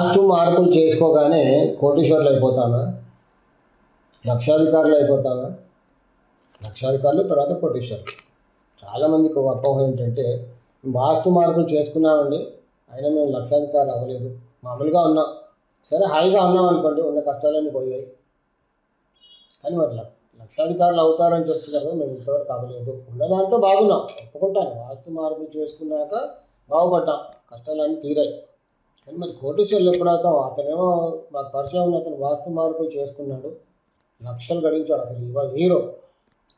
వాస్తు మార్పులు చేసుకోగానే కోటీశ్వర్లు అయిపోతానా లక్షాధికారులు అయిపోతానా లక్షాధికారులు తర్వాత కోటీశ్వర్లు. చాలామందికి ఒక అపోహ ఏంటంటే వాస్తు మార్పులు చేసుకున్నామండి అయినా మేము లక్షాధికారులు అవ్వలేదు. మామూలుగా ఉన్నాం. సరే హాయిగా ఉన్నాం అనుకోండి ఉన్న కష్టాలన్నీ పోయాయి. కానీ మరి లక్షాధికారులు అవుతారని చెప్తున్నారు మేము ఇంతవరకు అవ్వలేదు. ఉన్న దాంట్లో బాగున్నాం. ఒప్పుకుంటాను. వాస్తు మార్పులు చేసుకున్నాక బాగుపడ్డాం. కష్టాలన్నీ తీరాయి. కానీ మరి కోటేశ్వర్లు ఎప్పుడైతే అతనేమో మాకు పరిచయం ఉన్న అతను వాస్తు మార్పులు చేసుకున్నాడు. లక్షలు గడించాడు అసలు ఇవాళ హీరో.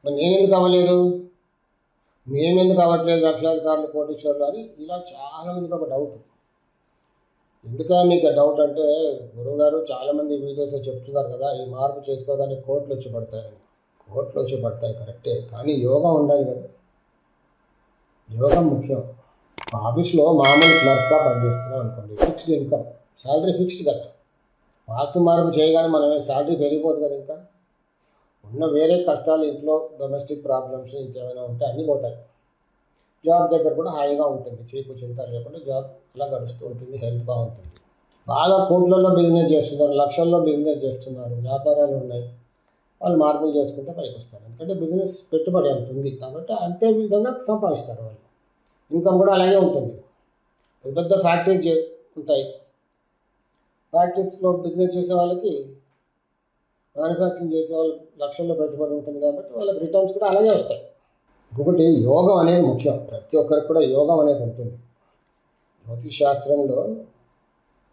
మరి నేనెందుకు అవ్వలేదు? మేమెందుకు అవ్వట్లేదు లక్షాధికారులు కోటీశ్వర్లు అని ఇలా చాలా మందికి ఒక డౌట్ ఎందుక మీకు డౌట్ అంటే గురువుగారు చాలామంది వీడియోస్లో చెప్తున్నారు కదా ఈ మార్పు చేసుకోగానే కోట్లు వచ్చి పడతాయని కోట్లు వచ్చి పడతాయి కరెక్టే. కానీ యోగా ఉండాలి కదా. యోగా ముఖ్యం. ఆఫీస్లో మామూలు క్లర్క్గా పనిచేస్తున్నాం అనుకోండి ఫిక్స్డ్ ఇన్కమ్ శాలరీ ఫిక్స్డ్ కదా వాస్తు మార్పు చేయగానే మనం శాలరీ పెరిగిపోదు కదా ఇంకా. ఉన్న వేరే కష్టాలు ఇంట్లో డొమెస్టిక్ ప్రాబ్లమ్స్ ఇంకేమైనా ఉంటే అన్నీ పోతాయి. జాబ్ దగ్గర కూడా హాయిగా ఉంటుంది చీకు చింత లేకుండా జాబ్ అలా గడుస్తూ ఉంటుంది హెల్త్ బాగుంటుంది. బాగా కోట్లలో బిజినెస్ చేస్తున్నారు లక్షల్లో బిజినెస్ చేస్తున్నారు వ్యాపారాలు ఉన్నాయి. వాళ్ళు మార్పులు చేసుకుంటే పైకి వస్తారు. ఎందుకంటే బిజినెస్ పెట్టుబడి అంత ఉంది కాబట్టి అంతే విధంగా సంపాదిస్తారు వాళ్ళు. ఇన్కమ్ కూడా అలాగే ఉంటుంది. పెద్ద పెద్ద ఫ్యాక్టరీస్ చే- ఉంటాయి. ఫ్యాక్టరీస్లో బిజినెస్ చేసే వాళ్ళకి మ్యానుఫ్యాక్చరింగ్ చేసే వాళ్ళు లక్షల్లో పెట్టుబడి ఉంటుంది కాబట్టి వాళ్ళకి రిటర్న్స్ కూడా అలాగే వస్తాయి. ఇంకొకటి యోగం అనేది ముఖ్యం. ప్రతి ఒక్కరికి కూడా యోగం అనేది ఉంటుంది. జ్యోతిష్ శాస్త్రంలో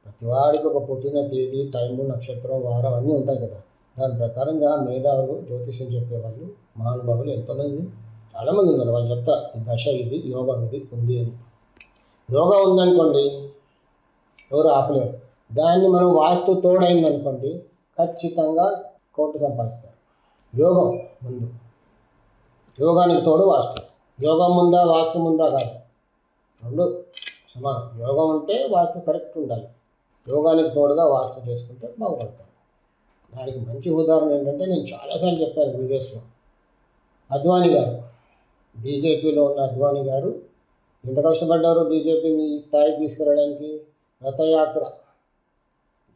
ప్రతి వాడికి ఒక పుట్టిన తేదీ టైము నక్షత్రం వారం అన్నీ ఉంటాయి కదా. దాని ప్రకారంగా మేధావులు జ్యోతిష్యం చెప్పేవాళ్ళు మహానుభావులు ఎంతోమంది చాలామంది ఉన్నారు వాళ్ళు చెప్తా దశ ఇది యోగం ఇది ఉంది అని. యోగా ఉందనుకోండి ఎవరు ఆపలేరు. దాన్ని మనం వాస్తు తోడైందనుకోండి ఖచ్చితంగా కోర్టు సంపాదిస్తారు. యోగం ముందు. యోగానికి తోడు వాస్తు. యోగం ముందా వాస్తు ముందా కాదు. రెండు సమానం. యోగం ఉంటే వాస్తు కరెక్ట్ ఉండాలి. యోగానికి తోడుగా వాస్తు చేసుకుంటే బాగుపడతారు. దానికి మంచి ఉదాహరణ ఏంటంటే నేను చాలాసార్లు చెప్పాను వీడియోస్లో. అద్వానీ గారు. బీజేపీలో ఉన్న అద్వానీ గారు ఎంత కష్టపడ్డారు బీజేపీని ఈ స్థాయికి తీసుకురావడానికి రథయాత్ర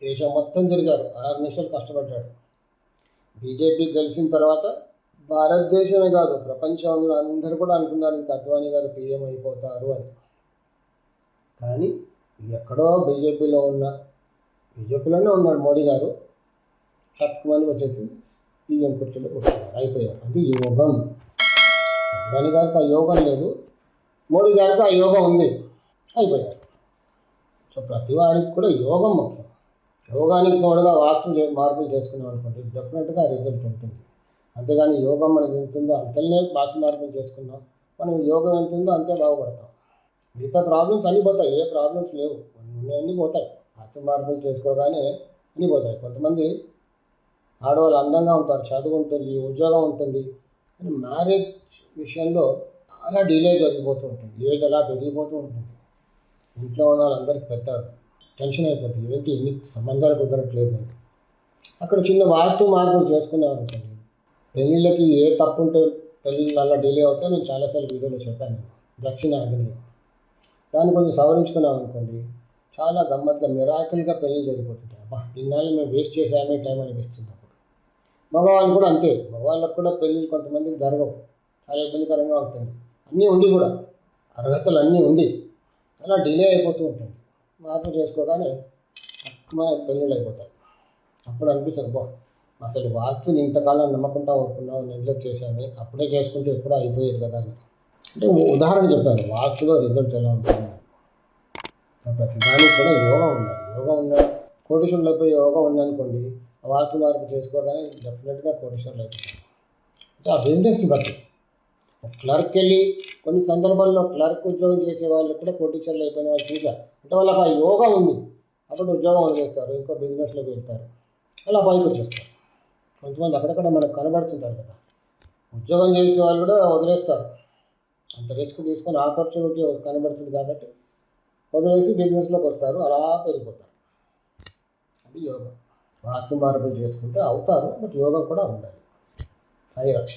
దేశం మొత్తం తిరిగారు. ఆరు నిమిషాలు కష్టపడ్డాడు. బీజేపీ గెలిచిన తర్వాత భారతదేశమే కాదు ప్రపంచంలో అందరూ కూడా అనుకున్నారు ఇంకా అద్వానీ గారు పీఎం అయిపోతారు అని. కానీ ఎక్కడో బీజేపీలో ఉన్న బీజేపీలోనే ఉన్నాడు మోడీ గారు తక్కువని వచ్చేసి పీఎం కుర్చీలో కూర్చున్నారు అయిపోయారు. అది యోగం. అద్వానీ గారికి ఆ యోగం లేదు. మోడీ గారికి ఆ యోగం ఉంది. అయిపోయారు. సో ప్రతి వారికి కూడా యోగం ముఖ్యం. యోగానికి తోడుగా వాస్తు చే- మార్పులు చేసుకున్నాం అనుకోండి డెఫినెట్గా రిజల్ట్ ఉంటుంది. అంతేగాని యోగం మనకి ఎంత ఉందో అంతనే వాస్తు మార్పులు చేసుకున్నాం మనం యోగం ఎంత ఉందో అంతే బాగుపడతాం. మిగతా ప్రాబ్లమ్స్ అన్నీ పోతాయి. ఏ ప్రాబ్లమ్స్ లేవు. అన్నీ పోతాయి. వాస్తు మార్పులు చేసుకోగానే అన్నీ పోతాయి. కొంతమంది ఆడవాళ్ళు అందంగా ఉంటారు చదువు ఉంటుంది ఉద్యోగం ఉంటుంది. మ్యారేజ్ విషయంలో చాలా డిలే జరిగిపోతూ ఉంటుంది. ఏజ్ అలా పెరిగిపోతూ ఉంటుంది. ఇంట్లో ఉన్న వాళ్ళందరికీ పెద్ద టెన్షన్ అయిపోతుంది. ఏంటి? ఎన్ని సంబంధాలు కుదరట్లేదు అని అక్కడ చిన్న వాస్తు మార్పులు చేసుకున్నాం అనుకోండి. పెళ్ళిళ్ళకి ఏ తప్పు ఉంటే పెళ్ళిళ్ళు అలా డిలే అవుతే నేను చాలాసార్లు వీడియోలో చెప్పాను. దక్షిణాదిని దాన్ని కొంచెం సవరించుకున్నాం అనుకోండి. చాలా గమ్మత్తుగా మిరాకిల్గా పెళ్ళి జరిగిపోతుంటాయి. అబ్బా ఇన్నాళ్ళు మేము వేస్ట్ చేసామే టైం అనిపిస్తుంది? మగవాళ్ళు కూడా అంతే. మగవాళ్ళకు కూడా పెళ్ళిళ్ళు కొంతమందికి జరగవు. చాలా ఇబ్బందికరంగా ఉంటుంది. అన్నీ ఉండి కూడా అర్హతలు అన్నీ ఉండి అలా డిలే అయిపోతూ ఉంటుంది. మార్పు చేసుకోగానే తక్కువ పెళ్ళిళ్ళు అయిపోతాయి. అప్పుడు అనిపిస్తుంది బా అసలు వాస్తుని ఇంతకాలం నమ్మకుండా ఊరుకున్నాం నెగ్లెక్ట్ చేశాను అప్పుడే చేసుకుంటే ఎప్పుడూ అయిపోయేది కదా అని. అంటే ఉదాహరణ చెప్పాను వాస్తులో రిజల్ట్ ఎలా ఉంటుంది? ప్రతిదానికి కూడా యోగా ఉండాలి. యోగా ఉన్న కోటీశ్వరులు యోగా ఉందనుకోండి వాస్తు మార్పు చేసుకోగానే డెఫినెట్గా కోటీశ్వరులు అయిపోతారు అంటే ఆ బిజినెస్ని బట్టి. క్లర్క్ వెళ్ళి కొన్ని సందర్భాల్లో క్లర్క్ ఉద్యోగం చేసే వాళ్ళు కూడా కొటేషన్లు అయిపోయిన వాళ్ళు చూశారు. అంటే వాళ్ళకి ఆ యోగా ఉంది. అప్పుడు ఉద్యోగం వదిలేస్తారు. ఇంకో బిజినెస్లోకి వెళ్తారు. అలా పైకి వచ్చేస్తారు. కొంతమంది అక్కడక్కడ మనకు కనబడుతుంటారు కదా. ఉద్యోగం చేసే వాళ్ళు కూడా వదిలేస్తారు. అంత రిస్క్ తీసుకొని ఆపర్చునిటీ కనబడుతుంది కాబట్టి వదిలేసి బిజినెస్లోకి వస్తారు. అలా పెరిగిపోతారు. అది యోగా. ఆత్మ మార్పులు చేసుకుంటే అవుతారు బట్ యోగం కూడా ఉండాలి. సాయి రక్ష.